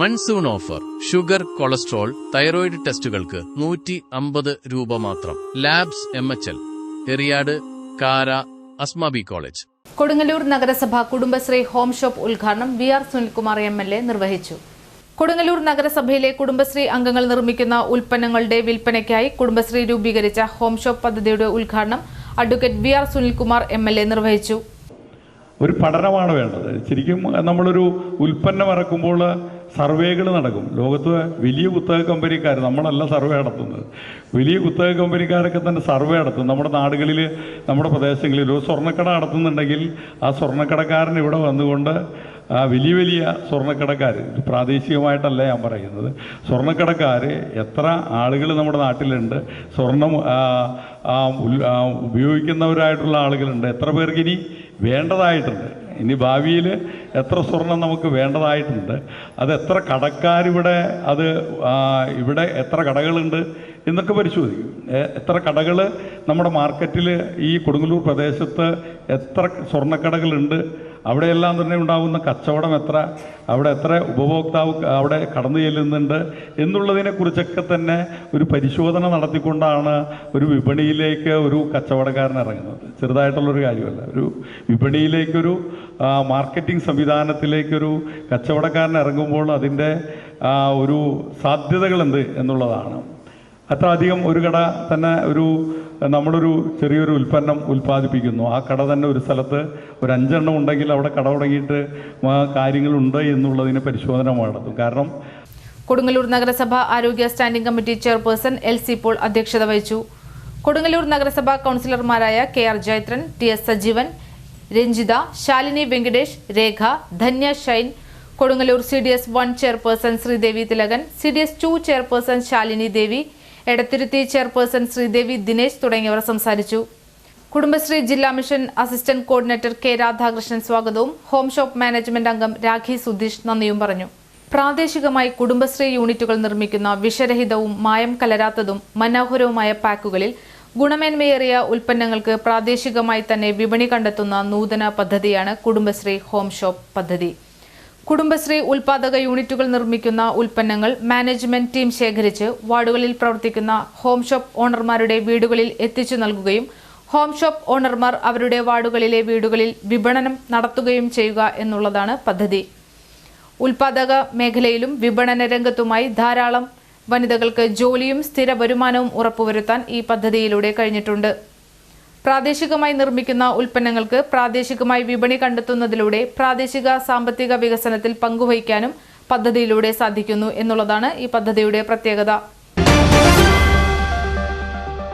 Monsoon offer. Sugar cholesterol thyroid ടെസ്റ്റുകൾക്ക് നൂറ്റി അമ്പത് രൂപ മാത്രം. Labs M H L. Eriyad കാര അസ്മാബി കോളേജ്. കൊടുങ്ങല്ലൂർ നഗരസഭ കുടുംബശ്രീ ഹോം ഷോപ്പ് ഉദ്ഘാടനം V R Sunilkumar M L A നിർവഹിച്ചു. കൊടുങ്ങല്ലൂർ നഗരസഭയിലെ കുടുംബശ്രീ അംഗങ്ങൾ നിർമ്മിക്കുന്ന ഉൽപ്പന്നങ്ങളുടെ വിൽപ്പനയ്ക്കായി കുടുംബശ്രീ രൂപീകരിച്ച ഹോം ഷോപ്പ് പദ്ധതിയുടെ ഉദ്ഘാടനം advocate V R Sunilkumar M L A നിർവഹിച്ചു. ഒരു പഠനമാണ് വേണ്ടത്. ശരിക്കും നമ്മളൊരു ഉൽപ്പന്നം ഇറക്കുമ്പോൾ സർവേകൾ നടക്കും. ലോകത്ത് വലിയ കുത്തക കമ്പനിക്കാർ നമ്മളല്ല സർവേ നടത്തുന്നത്. വലിയ കുത്തക കമ്പനിക്കാരൊക്കെ തന്നെ സർവേ നടത്തും. നമ്മുടെ നാടുകളിൽ നമ്മുടെ പ്രദേശങ്ങളിൽ ഒരു സ്വർണക്കട നടത്തുന്നുണ്ടെങ്കിൽ ആ സ്വർണക്കടക്കാരൻ ഇവിടെ വന്നുകൊണ്ട് ആ വലിയ വലിയ സ്വർണക്കടക്കാർ പ്രാദേശികമായിട്ടല്ല ഞാൻ പറയുന്നത്. സ്വർണക്കടക്കാർ എത്ര ആളുകൾ നമ്മുടെ നാട്ടിലുണ്ട് സ്വർണം ഉപയോഗിക്കുന്നവരായിട്ടുള്ള ആളുകളുണ്ട് എത്ര പേർക്ക് ഇനി വേണ്ടതായിട്ടുണ്ട്. ഇനി ഭാവിയിൽ എത്ര സ്വർണം നമുക്ക് വേണ്ടതായിട്ടുണ്ട് അത് എത്ര കടക്കാരിവിടെ അത് ഇവിടെ എത്ര കടകളുണ്ട് എന്നൊക്കെ പരിശോധിക്കും. എത്ര കടകൾ നമ്മുടെ മാർക്കറ്റിൽ ഈ കൊടുങ്ങല്ലൂർ പ്രദേശത്ത് എത്ര സ്വർണക്കടകളുണ്ട് അവിടെയെല്ലാം തന്നെ ഉണ്ടാകുന്ന കച്ചവടം എത്ര അവിടെ എത്ര ഉപഭോക്താവ് അവിടെ കടന്നു ചെല്ലുന്നുണ്ട് എന്നുള്ളതിനെക്കുറിച്ചൊക്കെ തന്നെ ഒരു പരിശോധന നടത്തിക്കൊണ്ടാണ് ഒരു വിപണിയിലേക്ക് ഒരു കച്ചവടക്കാരൻ ഇറങ്ങുന്നത്. ചെറുതായിട്ടുള്ളൊരു കാര്യമല്ല. ഒരു വിപണിയിലേക്കൊരു മാർക്കറ്റിംഗ് സംവിധാനത്തിലേക്കൊരു കച്ചവടക്കാരൻ ഇറങ്ങുമ്പോൾ അതിന്റെ ഒരു ഒരു എന്ത് എന്നുള്ളതാണ്. അത്ര അധികം ഒരു കട തന്നെ ഒരു നമ്മളൊരു ചെറിയൊരു ഉൽപ്പന്നം ഉൽപ്പാദിപ്പിക്കുന്നു. ആ കട തന്നെ ഒരു സ്ഥലത്ത് ഒരു അഞ്ചെണ്ണം ഉണ്ടെങ്കിൽ അവിടെ കട തുടങ്ങിയിട്ട് കാര്യങ്ങളുണ്ട് എന്നുള്ളതിന് പരിശോധന നടത്തും കാരണം കൊടുങ്ങല്ലൂർ നഗരസഭ ആരോഗ്യ standing committee chairperson L C Paul അധ്യക്ഷത വഹിച്ചു. കൊടുങ്ങല്ലൂർ നഗരസഭ കൗൺസിലർമാരായ K R Jayathran T S Sajeevan Ranjitha Shalini Venkatesh Rekha Dhanya Shine Kodungallur C D S one chairperson Sreedevi Thilakan C D S two chairperson Shalini Devi Edathiruthy chairperson Sreedevi Dinesh തുടങ്ങിയവർ സംസാരിച്ചു. കുടുംബശ്രീ ജില്ലാ mission assistant coordinator K Radhakrishnan സ്വാഗതവും home shop management അംഗം രാഖി സുധീഷ് നന്ദിയും പറഞ്ഞു. പ്രാദേശികമായി കുടുംബശ്രീ യൂണിറ്റുകൾ നിർമ്മിക്കുന്ന വിഷരഹിതവും മായം കലരാത്തതും മനോഹരവുമായ പാക്കുകളിൽ ഗുണമേന്മയേറിയ ഉൽപ്പന്നങ്ങൾക്ക് പ്രാദേശികമായി തന്നെ വിപണി കണ്ടെത്തുന്ന നൂതന പദ്ധതിയാണ് കുടുംബശ്രീ ഹോം ഷോപ്പ് പദ്ധതി. കുടുംബശ്രീ ഉൽപാദക യൂണിറ്റുകൾ നിർമ്മിക്കുന്ന ഉൽപ്പന്നങ്ങൾ മാനേജ്മെന്റ് ടീം ശേഖരിച്ച് വാർഡുകളിൽ പ്രവർത്തിക്കുന്ന ഹോം ഷോപ്പ് ഓണർമാരുടെ വീടുകളിൽ എത്തിച്ചു നൽകുകയും ഹോം ഷോപ്പ് ഓണർമാർ അവരുടെ വാർഡുകളിലെ വീടുകളിൽ വിപണനം നടത്തുകയും ചെയ്യുക എന്നുള്ളതാണ് പദ്ധതി. ഉൽപാദക മേഖലയിലും വിപണന രംഗത്തുമായി ധാരാളം വനിതകൾക്ക് ജോലിയും സ്ഥിര വരുമാനവും ഉറപ്പുവരുത്താൻ ഈ പദ്ധതിയിലൂടെ കഴിഞ്ഞിട്ടുണ്ട്. പ്രാദേശികമായി നിർമ്മിക്കുന്ന ഉൽപ്പന്നങ്ങൾക്ക് പ്രാദേശികമായി വിപണി കണ്ടെത്തുന്നതിലൂടെ പ്രാദേശിക സാമ്പത്തിക വികസനത്തിൽ പങ്കുവഹിക്കാനും പദ്ധതിയിലൂടെ സാധിക്കുന്നു എന്നുള്ളതാണ് ഈ പദ്ധതിയുടെ പ്രത്യേകത.